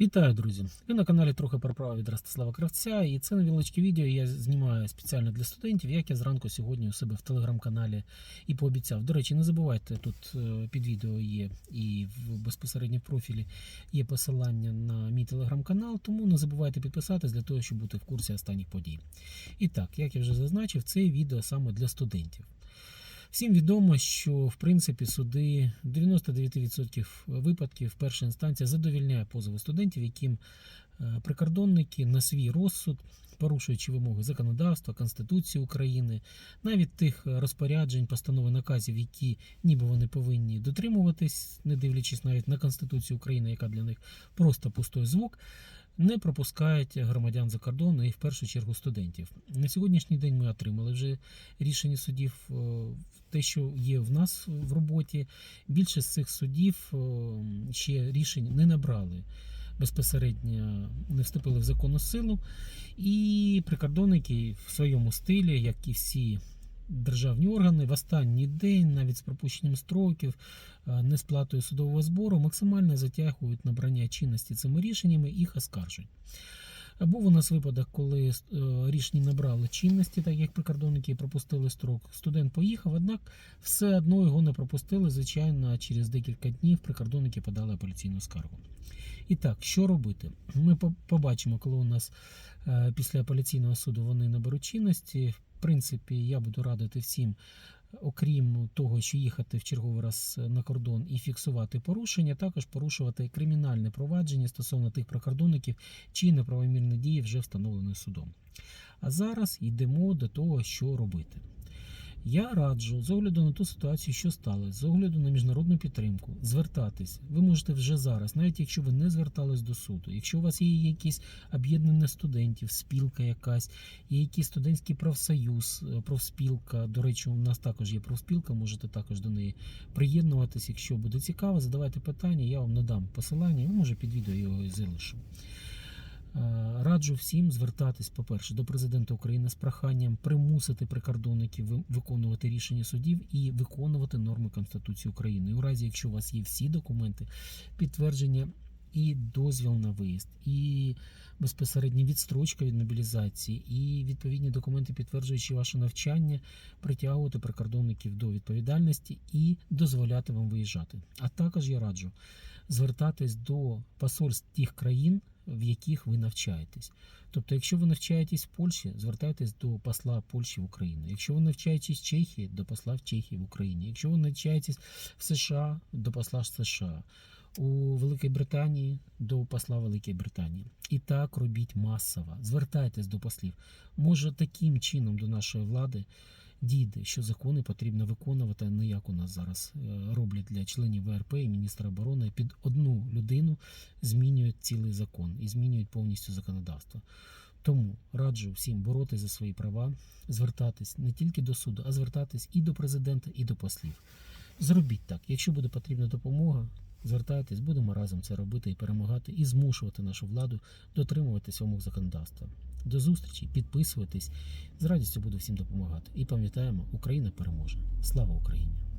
Вітаю, друзі! Ви на каналі трохи про право від Ростислава Кравця, і це невеличке відео я знімаю спеціально для студентів, як я зранку сьогодні у себе в телеграм-каналі і пообіцяв. До речі, не забувайте, тут е, під відео є і в безпосередньо профілі є посилання на мій телеграм-канал, тому не забувайте підписатись для того, щоб бути в курсі останніх подій. І так, як я вже зазначив, це відео саме для студентів. Всім відомо, що в принципі суди 99% випадків перша інстанція задовільняє позови студентів, яким е, прикордонники на свій розсуд, порушуючи вимоги законодавства, Конституції України, навіть тих розпоряджень, постанови наказів, які ніби вони повинні дотримуватись, не дивлячись навіть на Конституцію України, яка для них просто пустой звук. Не пропускають громадян за кордон і в першу чергу студентів. На сьогоднішній день ми отримали вже рішення судів. е, Те, що є в нас в роботі, більшість з цих судів е, ще рішень не набрали. Безпосередньо не вступили в законну силу, і прикордонники в своєму стилі, як і всі державні органи, в останній день, навіть з пропущенням строків, е, несплатою судового збору, максимально затягують набрання чинності цими рішеннями, їх оскаржують. Був у нас випадок, коли е, рішення набрали чинності, так як прикордонники пропустили строк. Студент поїхав, однак все одно його не пропустили. Звичайно, через декілька днів прикордонники подали апеляційну скаргу. І так, що робити? Ми побачимо, коли у нас е, після апеляційного суду вони наберуть чинності. Принципі, я буду радити всім, окрім того, що їхати в черговий раз на кордон і фіксувати порушення, також порушувати кримінальне провадження стосовно тих прикордонників, чиї неправомірні дії вже встановлені судом. А зараз йдемо до того, що робити. Я раджу, з огляду на ту ситуацію, що сталося, з огляду на міжнародну підтримку, звертатись. Ви можете вже зараз, навіть якщо ви не звертались до суду, якщо у вас є якісь об'єднання студентів, спілка якась, є якийсь студентський профсоюз, е, профспілка. До речі, у нас також є профспілка, можете також до неї приєднуватись. Якщо буде цікаво, задавайте питання, я вам надам посилання, може під відео його і залишу. Раджу всім звертатись, по-перше, до президента України з проханням примусити прикордонників виконувати рішення судів і виконувати норми Конституції України. І у разі, якщо у вас є всі документи, підтвердження і дозвіл на виїзд, і безпосередня відстрочка від мобілізації, і відповідні документи, підтверджуючи ваше навчання, притягувати прикордонників до відповідальності і дозволяти вам виїжджати. А також я раджу звертатись до посольств тих країн, в яких ви навчаєтесь. Тобто, якщо ви навчаєтесь в Польщі, звертайтесь до посла Польщі в Україну. Якщо ви навчаєтесь в Чехії, до посла в Чехії в Україні. Якщо ви навчаєтесь в США, до посла з США. У Великій Британії до посла Великої Британії. І так робіть масово. Звертайтесь до послів. Може, таким чином до нашої влади дійде, що закони потрібно виконувати, не як у нас зараз е, роблять для членів ВРП і міністра оборони. Під одну людину змінюють цілий закон і змінюють повністю законодавство. Тому раджу всім боротися за свої права, звертатись не тільки до суду, а звертатись і до президента, і до послів. Зробіть так. Якщо буде потрібна допомога, звертайтесь, будемо разом це робити і перемагати, і змушувати нашу владу дотримуватись вимог законодавства. До зустрічі, підписуйтесь. З радістю буду всім допомагати. І пам'ятаємо, Україна переможе. Слава Україні!